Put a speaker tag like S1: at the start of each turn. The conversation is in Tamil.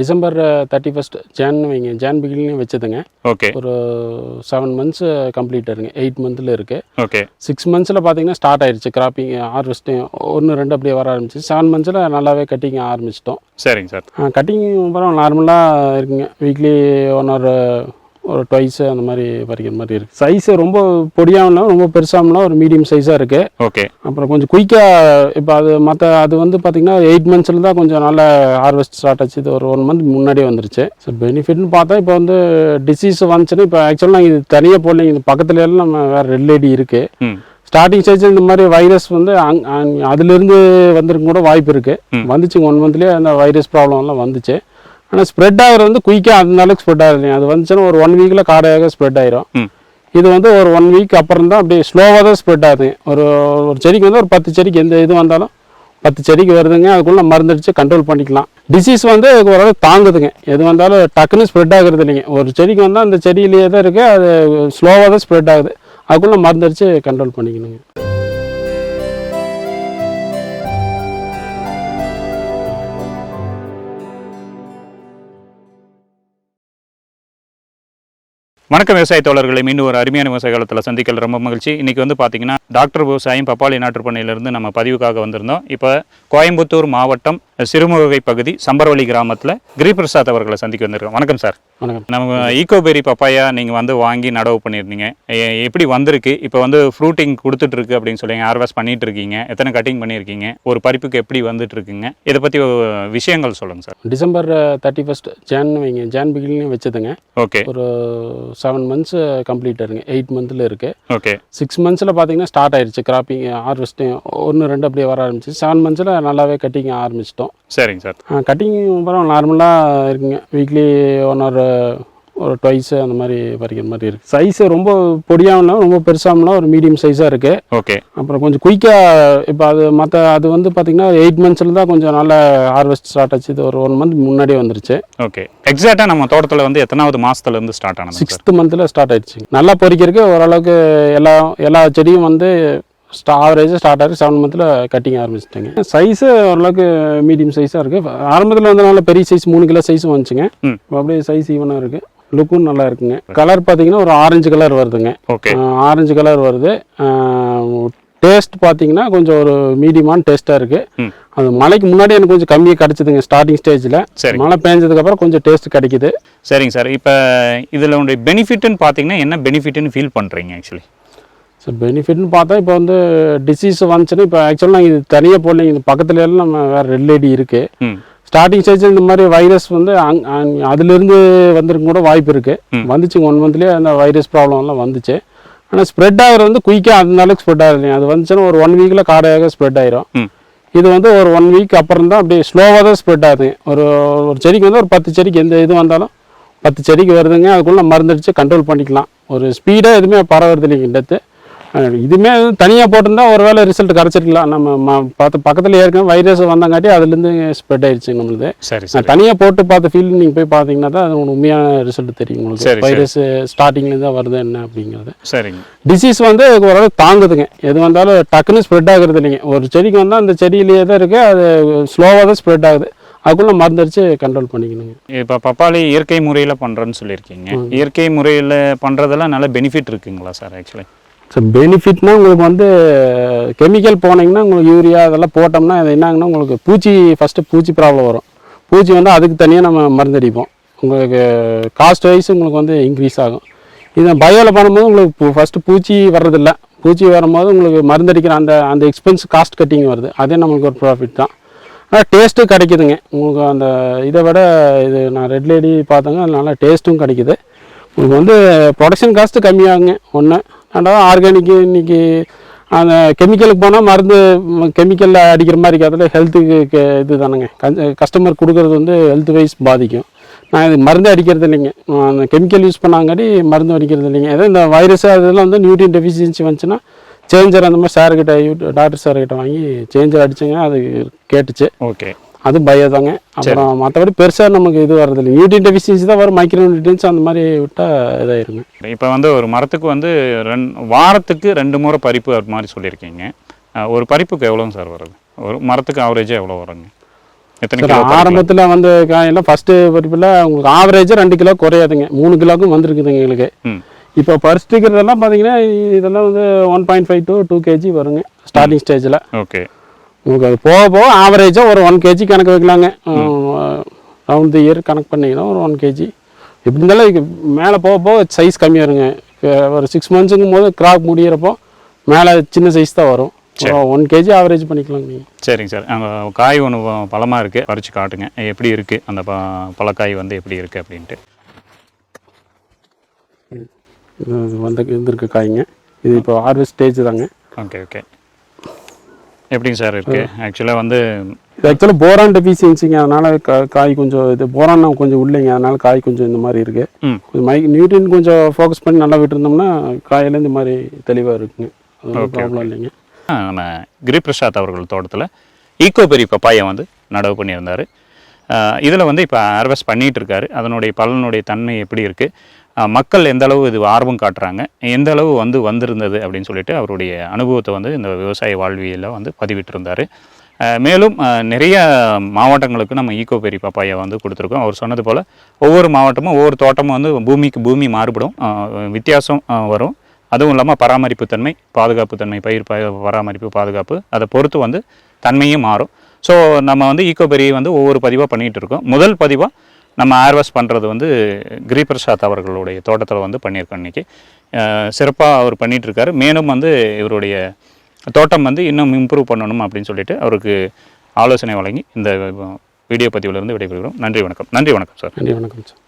S1: டிசம்பர் தேர்ட்டி ஃபஸ்ட் ஜான் வைங்க ஜான் பிகினிங் வச்சதுங்க.
S2: ஓகே
S1: ஒரு செவன் மந்த்ஸ் கம்ப்ளீட் ஆயிருங்க எயிட் மந்த்தில் இருக்குது
S2: ஓகே
S1: சிக்ஸ் மந்த்ஸில் பார்த்தீங்கன்னா ஸ்டார்ட் ஆயிடுச்சு கிராப்பிங் ஹார்வெஸ்டிங் ஒன்று ரெண்டு அப்படியே வர ஆரம்பிச்சு செவன் மந்த்ஸில் நல்லாவே கட்டிங் ஆரம்பிச்சிட்டோம்.
S2: சரிங்க சார்.
S1: கட்டிங் அப்புறம் நார்மலாக இருக்குங்க. வீக்லி ஒன் ஒரு ஒரு ட்வைஸ் அந்த மாதிரி பறிக்கிற மாதிரி இருக்குது சைஸ் ரொம்ப பொடியாகலாம் ரொம்ப பெருசாகலாம் ஒரு மீடியம் சைஸாக இருக்குது
S2: ஓகே
S1: அப்புறம் கொஞ்சம் குயிக்காக இப்போ அது மற்ற அது வந்து பார்த்திங்கன்னா எயிட் மந்த்ஸில் தான் கொஞ்சம் நல்ல ஹார்வெஸ்ட் ஸ்டார்ட் ஆச்சு. இது ஒரு ஒன் மந்த் முன்னாடியே வந்துருச்சு. ஸோ பெனிஃபிட்னு பார்த்தா இப்போ வந்து டிசீஸ் வந்துச்சுன்னா இப்போ ஆக்சுவலாக நாங்கள் இது தனியாக போடலைங்க இது பக்கத்துல எல்லாம் நம்ம வேறு ரெட் லேடி இருக்குது ஸ்டார்டிங் ஸ்டேஜ் இந்த மாதிரி வைரஸ் வந்து அதுலேருந்து வந்திருக்க கூட வாய்ப்பு இருக்குது வந்துச்சு ஒன் மந்த்லேயே அந்த வைரஸ் ப்ராப்ளம்லாம் வந்துச்சு. ஆனால் ஸ்ப்ரெட் ஆகிறது வந்து குயிக்காக அந்த அளவுக்கு ஸ்ப்ரெட் ஆகுது அது வந்துச்சுன்னா ஒரு ஒன் வீக்கில் காடையாக ஸ்ப்ரெட் ஆயிரும். இது வந்து ஒரு ஒன் வீக் அப்புறம் தான் அப்படியே ஸ்லோவாக தான் ஸ்ப்ரெட் ஆகுது. ஒரு ஒரு செடிக்கு வந்து ஒரு பத்து செடிக்கு எந்த இது வந்தாலும் பத்து செடிக்கு வருதுங்க அதுக்குள்ள மருந்தடிச்சு கண்ட்ரோல் பண்ணிக்கலாம். டிசீஸ் வந்து ஓரளவு தாங்குதுங்க. எது வந்தாலும் டக்குன்னு ஸ்ப்ரெட் ஆகுறது இல்லைங்க. ஒரு செடிக்கு வந்தால் அந்த செடியிலேயே தான் இருக்குது அது ஸ்லோவாக தான் ஸ்ப்ரெட் ஆகுது. அதுக்குள்ள மருந்தடிச்சு கண்ட்ரோல் பண்ணிக்கணுங்க.
S2: வணக்கம் விவசாய தோழர்களை. மீண்டும் ஒரு அருமையான விவசாய காலத்தில் சந்திக்கல ரொம்ப மகிழ்ச்சி. இன்றைக்கி வந்து பார்த்திங்கன்னா டாக்டர் விவசாயம் பப்பாளி நாட்டுப்பண்ணையிலிருந்து நம்ம பதிவுக்காக வந்திருந்தோம். இப்போ கோயம்புத்தூர் மாவட்டம் சிறுமுகை பகுதி சம்பரவழி கிராமத்தில் கிரிபிரசாத் அவர்களை சந்திக்க வந்திருக்கோம். வணக்கம் சார்.
S1: வணக்கம்.
S2: நம்ம ஈகோபெரி பப்பாயா நீங்கள் வந்து வாங்கி நடவு பண்ணியிருந்தீங்க எப்படி வந்திருக்கு? இப்போ வந்து ஃப்ரூட்டிங் கொடுத்துட்ருக்கு அப்படின்னு சொல்லி ஹார்வெஸ்ட் பண்ணிட்டு இருக்கீங்க எத்தனை கட்டிங் பண்ணியிருக்கீங்க ஒரு பறிப்புக்கு எப்படி வந்துட்டு இருக்குங்க இதை பற்றி விஷயங்கள் சொல்லுங்கள் sir.
S1: December thirty first John வைங்க ஜான் பிகினிங் வச்சதுங்க.
S2: ஓகே.
S1: ஒரு செவன் மந்த்ஸ் கம்ப்ளீட் ஆயிருங்க. எயிட் மந்த்தில் இருக்குது
S2: ஓகே.
S1: சிக்ஸ் மந்த்ஸில் பார்த்தீங்கன்னா ஸ்டார்ட் ஆயிடுச்சு கிராப்பிங் ஹார்வெஸ்டிங் ஒன்று ரெண்டு அப்படியே வர ஆரம்பிச்சு செவன் மந்த்ஸில் நல்லாவே கட்டிங் ஆரம்பிச்சிட்டோம்.
S2: சரிங்க சார்.
S1: கட்டிங் அப்புறம் நார்மலாக இருக்குங்க. வீக்லி ஒன் ஒரு ஒரு ட்வைஸ் அந்த மாதிரி பறிக்கிற மாதிரி இருக்குது சைஸ் ரொம்ப பொடியாகலாம் ரொம்ப பெருசாகலாம் ஒரு மீடியம் சைஸாக இருக்குது
S2: ஓகே
S1: அப்புறம் கொஞ்சம் குயிக்காக இப்போ அது மற்ற அது வந்து பார்த்திங்கன்னா எயிட் மந்த்ஸில் தான் கொஞ்சம் நல்ல ஹார்வெஸ்ட் ஸ்டார்ட் ஆச்சு. இது ஒரு ஒன் மந்த் முன்னாடியே வந்துருச்சு.
S2: ஓகே எக்ஸாக்டாக நம்ம தோட்டத்தில் வந்து எத்தனாவது மாசத்துல இருந்து ஸ்டார்ட் ஆனது
S1: சிக்ஸ்த் மந்தில் ஸ்டார்ட் ஆயிடுச்சு நல்லா பொறிக்கிறதுக்கு ஓரளவுக்கு எல்லா எல்லா செடியும் வந்து ஸ்டா ஆவரேஜாக ஸ்டார்ட் ஆகி செவன் மந்தில் கட்டிங் ஆரம்பிச்சிட்டேங்க. சைஸு ஓரளவுக்கு மீடியம் சைஸாக இருக்குது ஆரம்பத்தில் வந்து நல்ல பெரிய சைஸ் மூணு கிலோ சைஸும் வந்துச்சுங்க. அப்படியே சைஸ் ஈவனாக இருக்குது லுக்கும் நல்லா இருக்குங்க. கலர் பார்த்தீங்கன்னா ஒரு ஆரஞ்சு கலர் வருதுங்க. ஆரஞ்சு கலர் வருது. டேஸ்ட் பார்த்தீங்கன்னா கொஞ்சம் ஒரு மீடியமான டேஸ்ட்டாக இருக்குது. அது மழைக்கு முன்னாடி எனக்கு கொஞ்சம் கம்மியாக கிடச்சிதுங்க ஸ்டார்டிங் ஸ்டேஜில்
S2: சரி
S1: மழை பெஞ்சதுக்கப்புறம் கொஞ்சம் டேஸ்ட் கிடைக்குது.
S2: சரிங்க சார். இப்போ இதில் உடைய பெனிஃபிட்னு பார்த்தீங்கன்னா என்ன பெனிஃபிட்னு ஃபீல் பண்ணுறீங்க ஆக்சுவலி
S1: ஸோ பெனிஃபிட்னு பார்த்தா இப்போ வந்து டிசீஸ் வந்துச்சுன்னா இப்போ ஆக்சுவலாக நாங்கள் இது தனியாக போடலைங்க இது பக்கத்துல எல்லாம் நம்ம வேறு ரெட் லேடி இருக்குது ஸ்டார்டிங் ஸ்டேஜ் இந்த மாதிரி வைரஸ் வந்து அங் அதுலேருந்து வந்திருக்க கூட வாய்ப்பு இருக்குது வந்துச்சு ஒன் மந்த்லேயே அந்த வைரஸ் ப்ராப்ளம்லாம் வந்துச்சு. ஆனால் ஸ்ப்ரெட் ஆகிறது வந்து குயிக்காக அந்த அளவுக்கு ஸ்ப்ரெட் ஆகுது இல்லைங்க அது வந்துச்சுன்னா ஒரு ஒன் வீக்கில் காடையாக ஸ்ப்ரெட் ஆயிரும். இது வந்து ஒரு ஒன் வீக் அப்புறம் தான் அப்படியே ஸ்லோவாக தான் ஸ்ப்ரெட் ஆகுது. ஒரு ஒரு செடிக்கு வந்து ஒரு பத்து செடிக்கு எந்த இது வந்தாலும் பத்து செடிக்கு வருதுங்க அதுக்குள்ள மருந்தடிச்சு கண்ட்ரோல் பண்ணிக்கலாம். ஒரு ஸ்பீடாக எதுவுமே பரவுறது இல்லைங்க டெத்து இதுவுமே தனியாக போட்டிருந்தா ஒரு வேளை ரிசல்ட் கிடச்சிருக்கலாம் நம்ம பார்த்து பக்கத்தில் ஏற்கனவே வைரஸ் வந்தங்காட்டி அதுலேருந்து ஸ்ப்ரெட் ஆயிடுச்சு நம்மளுது.
S2: சரி
S1: நான்
S2: சரி
S1: தனியாக போட்டு பார்த்த ஃபீல் நீங்கள் போய் பார்த்தீங்கன்னா தான் அது உண்மையான ரிசல்ட் தெரியும் உங்களுக்கு. வைரஸ் ஸ்டார்டிங்லேருந்து தான் வருது என்ன அப்படிங்கிறது.
S2: சரிங்க.
S1: டிசீஸ் வந்து ஓரளவு தாங்குதுங்க. எது வந்தாலும் டக்குன்னு ஸ்ப்ரெட் ஆகுறது இல்லைங்க. ஒரு செடிக்கு வந்தால் அந்த செடியிலேயே தான் இருக்குது அது ஸ்லோவாக தான் ஸ்ப்ரெட் ஆகுது. அதுக்குள்ளே மருந்தடிச்சு கண்ட்ரோல் பண்ணிக்கணுங்க.
S2: இப்போ பப்பாளி இயற்கை முறையில் பண்ணுறேன்னு சொல்லியிருக்கீங்க. இயற்கை முறையில் பண்ணுறதெல்லாம் நல்ல பெனிஃபிட் இருக்குங்களா சார் ஆக்சுவலி
S1: ஸோ பெனிஃபிட்னா உங்களுக்கு வந்து கெமிக்கல் போனீங்கன்னா உங்களுக்கு யூரியா அதெல்லாம் போட்டோம்னா அது என்னங்கன்னா உங்களுக்கு பூச்சி ஃபஸ்ட்டு பூச்சி ப்ராப்ளம் வரும். பூச்சி வந்து அதுக்கு தனியாக நம்ம மருந்தடிப்போம் உங்களுக்கு காஸ்ட் வைஸ் உங்களுக்கு வந்து இன்க்ரீஸ் ஆகும். இது பயோவில் பண்ணும்போது உங்களுக்கு ஃபஸ்ட்டு பூச்சி வர்றதில்ல. பூச்சி வரும்போது உங்களுக்கு மருந்தடிக்கிற அந்த அந்த எக்ஸ்பென்ஸ் காஸ்ட் கட்டிங் வருது. அதே நம்மளுக்கு ஒரு ப்ராஃபிட் தான். ஆனால் டேஸ்ட்டும் கிடைக்குதுங்க. உங்களுக்கு அந்த இதை விட இது நான் ரெட் லேடி பார்த்தேங்க. அது நல்லா டேஸ்ட்டும் கிடைக்குது. உங்களுக்கு வந்து ப்ரொடக்ஷன் காஸ்ட்டு கம்மியாகுங்க. ஒன்று ரெண்டாவது ஆர்கானிக்கு இன்னைக்கு அந்த கெமிக்கலுக்கு போனால் மருந்து கெமிக்கலில் அடிக்கிற மாதிரி இருக்கிறதுல ஹெல்த்துக்கு இது தானேங்க கஸ்டமர் கொடுக்கறது வந்து ஹெல்த் வைஸ் பாதிக்கும். நான் இது மருந்து அடிக்கிறது இல்லைங்க. அந்த கெமிக்கல் யூஸ் பண்ணாங்காடி மருந்து அடிக்கிறது இல்லைங்க. ஏதோ இந்த வைரஸ் அதெல்லாம் வந்து நியூட்ரியன் டெஃபிஷியன்சி வந்துச்சுன்னா சேஞ்சர் அந்த மாதிரி சார்கிட்ட டாக்டர் சார்கிட்ட வாங்கி சேஞ்சர் அடிச்சேங்க அது கேட்டுச்சு.
S2: ஓகே
S1: அது பயோ தாங்க அப்புறம் மற்றபடி பெருசாக நமக்கு இது வர்றதில்லை. நியூட்ரியன் டெஃபிஷியன்சி தான் வரும். மைக்ரோ நியூட்ரியன்ஸ் அந்த மாதிரி விட்டால் இதாயிருங்க.
S2: இப்போ வந்து ஒரு மரத்துக்கு வந்து ரெண் வாரத்துக்கு ரெண்டு முறை பறிப்பு அது மாதிரி சொல்லியிருக்கீங்க. ஒரு பறிப்புக்கு எவ்வளோங்க சார் வருது ஒரு மரத்துக்கு ஆவரேஜாக எவ்வளோ வருங்க? எத்தனை?
S1: ஆரம்பத்தில் வந்து காயெல்லாம் ஃபஸ்ட்டு பறிப்பில் உங்களுக்கு ஆவரேஜாக ரெண்டு கிலோ குறையாதுங்க. மூணு கிலோக்கும் வந்திருக்குதுங்க எங்களுக்கு. இப்போ பறிச்சிட்டுக்கிறதெல்லாம் பார்த்தீங்கன்னா இதெல்லாம் வந்து one point five to two kg வருங்க. ஸ்டார்டிங் ஸ்டேஜில்
S2: ஓகே.
S1: உங்களுக்கு அது போக போக ஆவரேஜாக ஒரு ஒன் கேஜி கணக்கு வைக்கலாங்க. ரவுண்ட் தி இயர் கணக்கு பண்ணிங்கன்னா ஒரு ஒன் கேஜி எப்படி இருந்தாலும் இதுக்கு மேலே போக போக சைஸ் கம்மியாருங்க ஒரு சிக்ஸ் மந்த்ஸுங்கும் போது கிராப் முடியிறப்போ மேலே சின்ன சைஸ் தான் வரும். ஒன் கேஜி ஆவரேஜ் பண்ணிக்கலாங்க நீங்கள்
S2: சரிங்க சார். அங்கே காய் ஒன்று பழமாக இருக்குது பறித்து காட்டுங்க. எப்படி இருக்குது அந்த ப பழக்காய் வந்து எப்படி இருக்குது அப்படின்ட்டு.
S1: இது வந்து இருந்திருக்கு காய்ங்க. இது இப்போ ஹார்வெஸ்ட் ஸ்டேஜ் தாங்க.
S2: Okay okay. எப்படிங்க சார் இருக்குது ஆக்சுவலாக வந்து
S1: ஆக்சுவலாக போரான் டெஃபிஷியன்சிங்க அதனால் கா காய் கொஞ்சம் இது போரான் கொஞ்சம் இல்லைங்க அதனால காய் கொஞ்சம் இந்த மாதிரி இருக்குது
S2: ம்.
S1: கொஞ்சம் மை நியூட்ரியன் கொஞ்சம் ஃபோக்கஸ் பண்ணி நல்லா விட்டுருந்தோம்னா காயில இந்த மாதிரி தெளிவாக இருக்குங்க. அது ப்ராப்ளம் இல்லைங்க.
S2: நம்ம கிரிபிரசாத் அவர்கள் தோட்டத்தில் ஈக்கோபெரி பப்பாயை வந்து நடவு பண்ணியிருந்தார். இதில் வந்து இப்போ ஹார்வெஸ்ட் பண்ணிகிட்டு இருக்காரு. அதனுடைய பலனுடைய தன்மை எப்படி இருக்குது மக்கள் எந்த அளவு இது ஆர்வம் காட்டுறாங்க எந்த அளவு வந்து வந்திருந்தது அப்படின்னு சொல்லிட்டு அவருடைய அனுபவத்தை வந்து இந்த விவசாய வாழ்வியலில் வந்து பதிவிட்டிருந்தார். மேலும் நிறைய மாவட்டங்களுக்கு நம்ம ஈக்கோபெரி பப்பாயை வந்து கொடுத்துருக்கோம். அவர் சொன்னது போல் ஒவ்வொரு மாவட்டமும் ஒவ்வொரு தோட்டமும் வந்து பூமிக்கு பூமி மாறுபடும் வித்தியாசம் வரும். அதுவும் இல்லாமல் பராமரிப்பு தன்மை பாதுகாப்பு தன்மை பயிர் பராமரிப்பு பாதுகாப்பு அதை பொறுத்து வந்து தன்மையும் மாறும். ஸோ நம்ம வந்து ஈக்கோபெரி வந்து ஒவ்வொரு பதிவாக பண்ணிகிட்டு இருக்கோம். முதல் பதிவாக நம்ம ஆர்வஸ் பண்ணுறது வந்து கிரிபிரசாத் அவர்களுடைய தோட்டத்தில் வந்து பண்ணியிருக்கோம் இன்றைக்கி சிறப்பாக அவர் பண்ணிகிட்ருக்காரு மேலும் வந்து இவருடைய தோட்டம் வந்து இன்னும் இம்ப்ரூவ் பண்ணணும் அப்படின்னு சொல்லிட்டு அவருக்கு ஆலோசனை வழங்கி இந்த வீடியோ பதிவிலிருந்து விடைபெறுகிறோம். நன்றி வணக்கம். நன்றி வணக்கம் சார்.
S1: நன்றி வணக்கம் சார்.